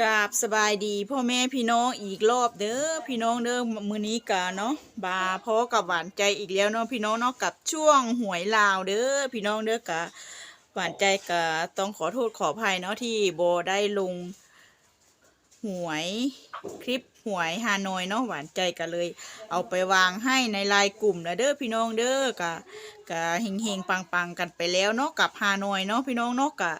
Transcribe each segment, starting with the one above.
กราบสบายดีพ่อแม่พี่น้องอีกรอบเด้อพี่น้องเด้อมือนี้กะเนาะบาพอกับหวานใจอีกแล้วเนาะพี่น้องเนาะกับช่วงหวยลาวเด้อพี่น้องเด้อกะหวานใจกะต้องขอโทษขออภัยเนาะที่โบได้ลง หวยคลิปหวยฮานอยเนาะหวานใจกะเลย เอาไปวางให้ในไลน์กลุ่มแล้วเด้อพี่น้องเด้อกะกะเฮงเฮงปังปังกันไปแล้วเนาะกับฮานอยเนาะพี่น้องเนาะกะ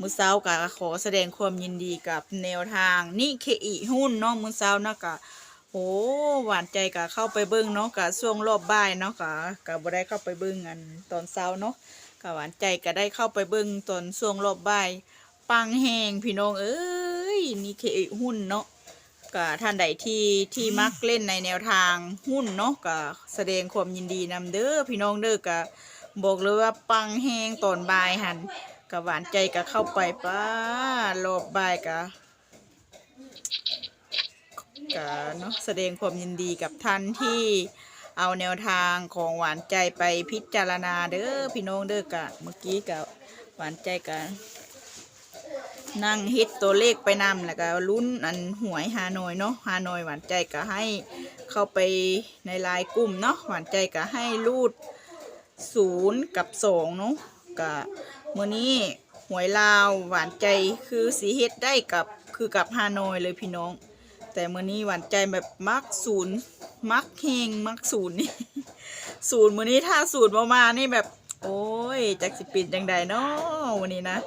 มือเช้ากะขอแสดงความยินดีกับแนวทางนี่เคอีหุ้นเนาะมือเช้าเนาะกะโอ้หวานใจกะเข้าไปเบิ้งเนาะกะช่วงรอบบ่ายเนาะกะกะบ่ได้เข้าไปเบิ้งอันตอนเช้าเนาะกะหวานใจกะได้เข้าไปเบิ้งตอนช่วงรอบบ่ายปังแหงพี่น้องเอ้ย ยนี่เคหุ้นเนาะก็ท่านใดที่ที่มักเล่นในแนวทางหุ้นเนาะก็แสดงความยินดีนำเด้อพี่น้องเด้อก็บอกเลยว่าปังแหงตอนบ่ายหันก็หวานใจก็เข้าไปป้ารอบบ่ายก็ก็เนาะแสดงความยินดีกับท่านที่เอาแนวทางของหวานใจไปพิจารณาเด้อพี่น้องเด้อกะเมื่อกี้กับหวานใจกัน นั่งฮิตตัวเลขไปนำแล้วก็ลุ้นอันหวยฮานอยเนาะฮานอยหวานใจก็ให้เข้าไปในไลน์กลุ่มเนาะหวานใจก็ให้รูดศูนย์กับสองเนาะก็มื่อนี้หวยลาวหวานใจคือสีเฮ็ดได้กับคือกับฮานอยเลยพี่น้อง แต่มื่อนี้หวานใจแบบมักศูนย์มักเฮงมักศูนย์นี่ศูนย์มื่อนี้ถ้าศูนย์มามานี่แบบ โอ้ยจักสิปิดยังใดเนาะวันนี้นะ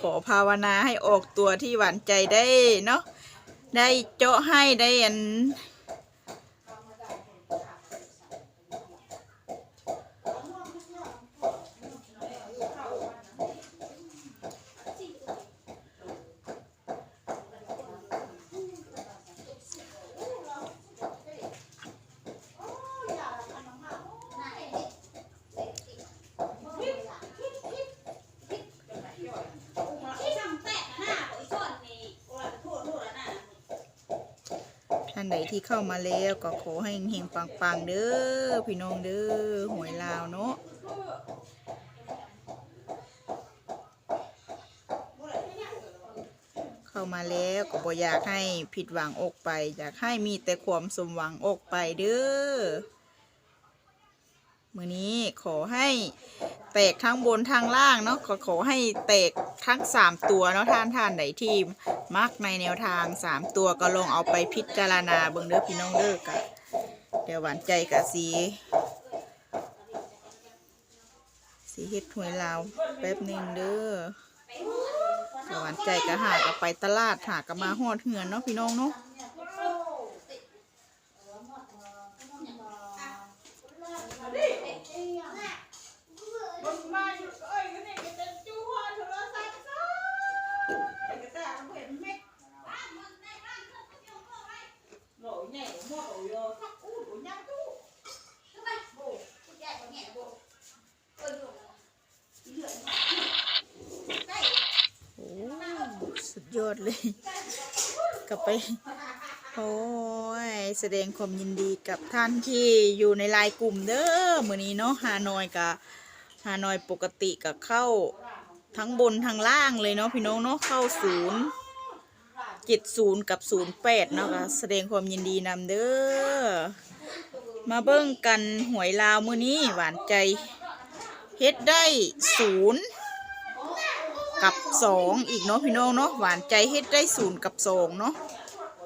ขอภาวนาให้ออกตัวที่หวานใจได้เนาะได้เจาะให้ได้อันานใดที่เข้ามาแล้วก็ขอให้เฮงปังๆเด้อพี่น้องเด้อหวยลาวเนาะเข้ามาแล้วก็บ่อยากให้ผิดหวังอกไป อยากให้มีแต่ความสมหวังอกไปเด้อมื้อนี้ขอให้ แตกทั้งบนทั้งล่างเนาะขอขอให้แตกทั้งสามตัวเนาะท่านท่านใดที่มักในแนวทางสามตัวก็ลองเอาไปพิจารณาเบิ่งเด้อพี่น้องเด้อกะเดี๋ยวหวานใจกะสีสีเฮ็ดหวยลาวแป๊บหนึงเด้อเดี๋ยวหวานใจกะหากะไปตลาดหากะมาฮอดเหือนเนาะพี่น้องเนาะโอ้สุด ยอดเลย กลับไป โอ้ย แสดงความยินดีกับท่านที่อยู่ในไลน์กลุ่มเด้อมื้อนี้เนาะฮานอยกับฮานอยปกติกับเข้าทั้งบนทั้งล่างเลยเนาะพี่น้องเนาะเข้าศูนย์เจ็ดศูนย์กับศูนย์แปดเนาะก็แสดงความยินดีนำเด้อมาเบิ่งกันหวยลาวมื้อนี้หวานใจเฮ็ดได้ศูนย์ กับสองอีกเนาะพี่น้องเนาะหวานใจเฮ็ดได้ศูนย์กับสองเนาะ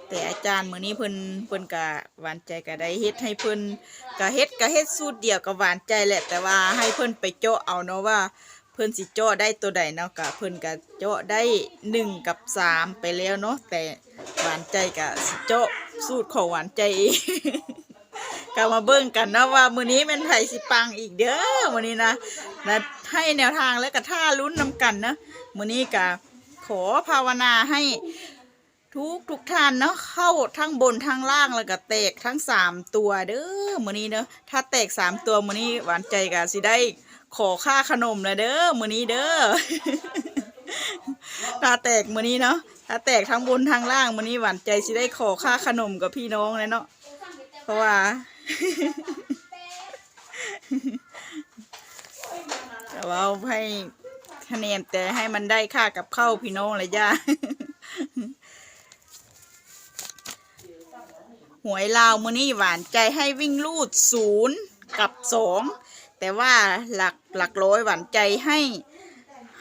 แต่อาจารย์มื้อนี้เพิ่นเพิ่นกะหวานใจก็ได้เฮ็ดให้เพิ่นกะเฮ็ดกะเฮ็ดสูตรเดียวกับหวานใจแหละแต่ว่าให้เพิ่นไปเจาะเอาเนาะว่าเพิ่นสิเจาะได้ตัวใดเนาะกะเพิ่นกะเจาะได้หนึ่งกับสามไปแล้วเนาะแต่หวานใจกะสิเจาะสูตรของหวานใจ เองก็มาเบิ่งกันนะว่ามื้อนี้แมันไผสิปังอีกเด้อมื้อนี้นะนะให้แนวทางและก็ท่าลุ้นนำกันนะมื้อนี้ก็ขอภาวนาให้ทุกทุกท่านเนาะเข้าทั้งบนทั้งล่างแล้วก็แตกทั้งสามตัวเด้อมื้อนี้เนาะถ้าแตกสามตัวมื้อนี้หวานใจก็สิได้ขอค่าขนมนะเด้อมื้อนี้เด้อถ้าแตกมื้อนี้เนาะถ้าแตกทั้งบนทั้งล่างมื้อนี้หวานใจสิได้ขอค่าขนมกับพี่น้องเลยเนาะ เพราะว่า แต่ว่าให้คะแนนแต่ให้มันได้ค่ากับเข้าพี่น้องเลยย่าหวยลาวมือนี้หวานใจให้วิ่งลูดศูนย์กับสองแต่ว่าหลักหลักร้อยหวานใจให้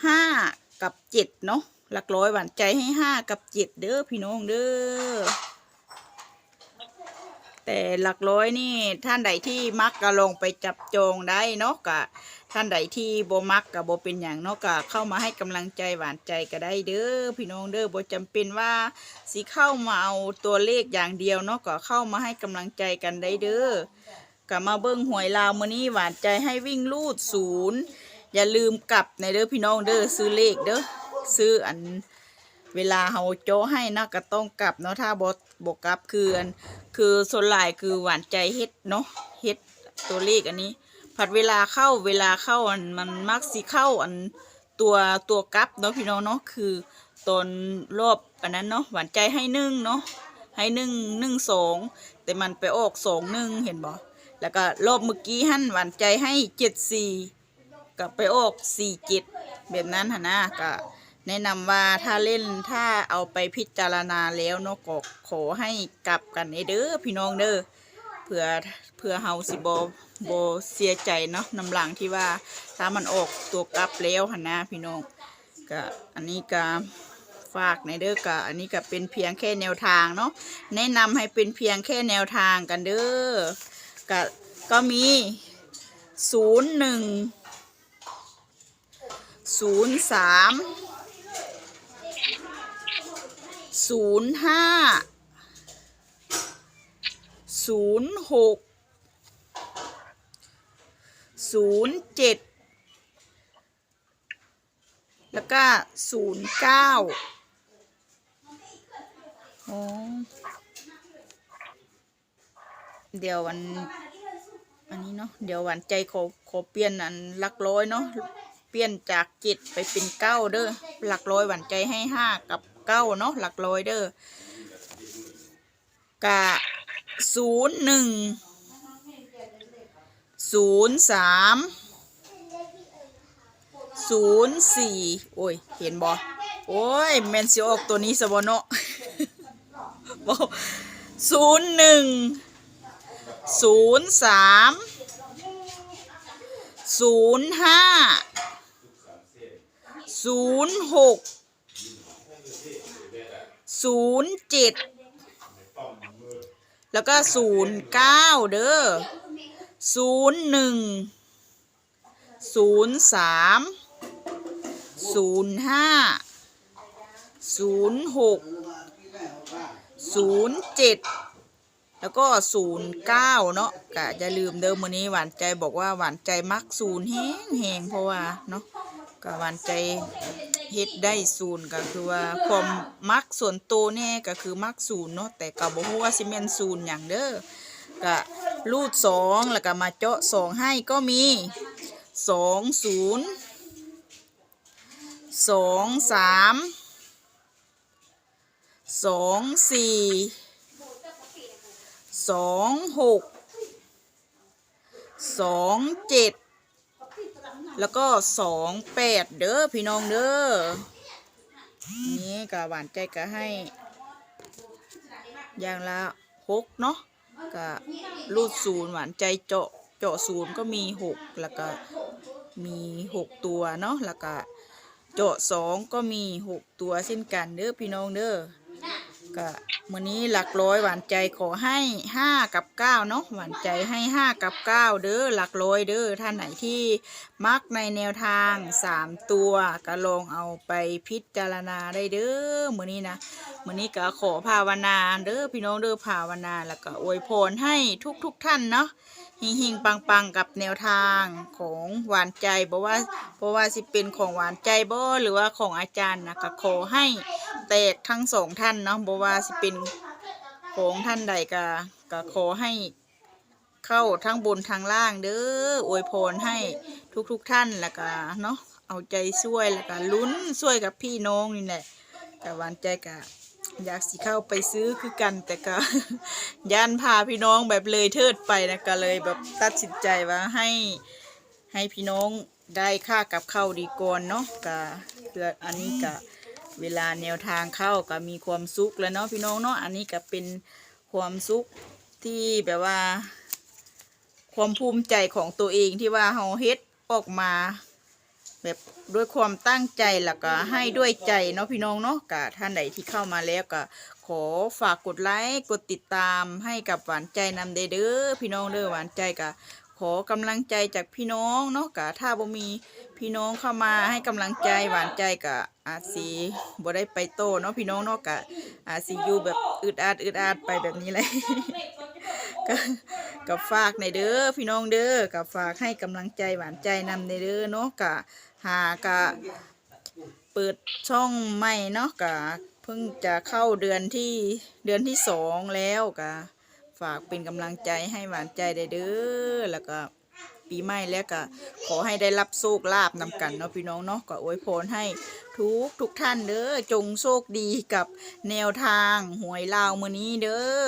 ห้ากับเจ็ดเนาะหลักร้อยหวานใจให้ห้ากับเจ็ดเด้อพี่น้องเด้อ แต่หลักร้อยนี่ท่านใดที่มักก็ลงไปจับจองได้เนาะกะท่านใดที่โบมักกับโบเป็นอย่างเนาะกะเข้ามาให้กำลังใจหวานใจก็ได้เด้อพี่น้องเด้อโบจำเป็นว่าสิเข้ามาเอาตัวเลขอย่างเดียวเนาะก็เข้ามาให้กำลังใจกันได้เด้อกลับมาเบิ้งหวยลาวมื้อนี้หวานใจให้วิ่งลูดศูนย์อย่าลืมกลับในเด้อพี่น้องเด้อซื้อเลขเด้อซื้ออัน เวลาเฮาโจให้นะก็ต้องกลับเนาะถ้าบ่บ่กลับคืออันคือส่วนหลายคือหวานใจเฮ็ดเนาะเฮ็ดตัวเลขอันนี้ ผัดเวลาเข้าเวลาเข้าอันมันมักสิเข้าอันตัวตัวกลับเนาะพี่น้องเนาะคือตอนรอบอันนั้นเนาะหวานใจให้หนึ่งเนาะให้หนึ่งหนึ่งสองแต่มันไปออกสองหนึ่งเห็นบ่แล้วก็รอบเมื่อกี้หั่นหวานใจให้เจ็ดสี่กับไปออกสี่เจ็ดแบบนั้นหนนะก็ แนะนำว่าถ้าเล่นถ้าเอาไปพิจารณาแล้วเนาะก็ขอให้กลับกันเด้อพี่น้องเด้อเพื่อเพื่อเฮาสิบโบเสียใจเนาะนำหลังที่ว่าถ้ามันออกตัวกลับแล้วหนนะพี่น้องก็อันนี้ก็ฝากในเด้อกะอันนี้ก็เป็นเพียงแค่แนวทางเนาะแนะนำให้เป็นเพียงแค่แนวทางกันเด้อกะก็มีศูนย์หนึ่งศูนย์สาม ศูนย์ห้าศูนย์หกศูนย์เจ็ดแล้วก็ศูนย์เก้าโอ้เดี๋ยววัน อันนี้เนาะ เดี๋ยววันใจขอขอเปลี่ยนอันหลักร้อยเนาะ เปลี่ยนจากเจ็ดไปเป็นเก้าเด้อ หลักร้อยหวันใจให้ห้ากับ เก้าเนาะหลักร้อยเด้อกะศูนย์หนึ่งศูนย์สามศูนย์สี่โอ้ย เห็นบอโอ้ยแมนซิออกตัวนี้สบเนศูนย์หนึ่งศูนย์สามศูนย์ห้าศูนย์หก ศูนย์เจ็ดแล้วก็ศูนย์เก้าเด้อศูนย์หนึ่งศูนย์สามศูนย์ห้าศูนย์หกศูนย์เจ็ดแล้วก็ศูนย์เก้าเนาะกะอย่าลืมเดิมวันนี้หวานใจบอกว่าหวานใจมักศูนย์แห้งแหงเพราะว่าเนาะ ก็หวานใจเฮ็ดได้ศูนย์ก็คือว่าความมักส่วนตัวแน่ก็คือมักศูนย์เนาะแต่ก็บ่ฮู้ว่าสิแม่นศูนย์หยังเด้อก็รูดสองแล้วก็มาเจาะสองให้ก็มีสองศูนย์สองสามสองสี่สองหกสองเจ็ด แล้วก็สองแปดเด้อพี่น้องเด้อนี่กะหวานใจก็ให้อย่างละหกเนาะก็รูดศูนย์หวานใจเจาะเจาะศูนย์ก็มีหกแล้วก็มีหกตัวเนาะแล้วก็เจาะสองก็มีหกตัวเช่นกันเด้อพี่น้องเด้อก็ มื่อนี้หลักร้อยหวานใจขอให้ห้ากับเก้าเนาะหวานใจให้ห้ากับเก้าเด้อหลักร้อยเด้อท่านไหนที่มักในแนวทางสามตัวก็ลองเอาไปพิจารณาได้เด้อมื่อนี้นะมื่อนี้ก็ขอภาวนาเด้อพี่น้องเด้อภาวนาแล้วก็อวยพรให้ทุกทุกท่านเนาะ หิงหิงปังปังกับแนวทางของหวานใจบอกว่าเพราะว่าสิเป็นของหวานใจบ่หรือว่าของอาจารย์นะก็ขอให้แตกทั้งสองท่านเนาะบอกว่าสิเป็นของท่านใดก็ก็ขอให้เข้าทั้งบนทางล่างเด้ออวยพรให้ทุกทุกๆท่านแล้วก็เนาะเอาใจช่วยแล้วก็ลุ้นช่วยกับพี่น้องนี่แหละแต่หวานใจกะ อยากสิเข้าไปซื้อคือกันแต่ก็ ย่านพาพี่น้องแบบเลยเทิดไปนะก็เลยแบบตัดสินใจว่าให้ให้พี่น้องได้ค่ากับเข้าดีก่อนเนาะกะเพื่ออันนี้กะเวลาแนวทางเข้าก็มีความสุขแล้วเนาะพี่น้องเนาะอันนี้ก็เป็นความสุขที่แบบว่า ความภูมิใจของตัวเองที่ว่าเฮาเฮ็ดออกมา แบบด้วยความตั้งใจแล้วก็ให้ด้วยใจเนาะพี่น้องเนาะกะท่านใดที่เข้ามาแล้วก็ขอฝากกดไลค์กดติดตามให้กับหวานใจนำเด้อเด้อพี่น้องเด้อหวานใจกะขอกำลังใจจากพี่น้องเนาะกะถ้าบ่มีพี่น้องเข้ามาให้กำลังใจหวานใจกะอาจสิบ่ได้ไปโตเนาะพี่น้องเนาะกะอาจสิอยู่แบบอึดอัดอึดอัดไปแบบนี้เลย ก็กับฝากในเด้อพี่น้องเด้อกับฝากให้กำลังใจหวานใจนำในเด้อเนาะกะหากะเปิดช่องใหม่เนาะกะเพิ่งจะเข้าเดือนที่เดือนที่สองแล้วกะฝากเป็นกำลังใจให้หวานใจได้เด้อแล้วก็ปีใหม่แล้วก็ขอให้ได้รับโชคลาภนำกันเนาะพี่น้องเนาะก็อวยพรให้ทุกทุกท่านเด้อจงโชคดีกับแนวทางหวยลาวมื้อนี้เด้อ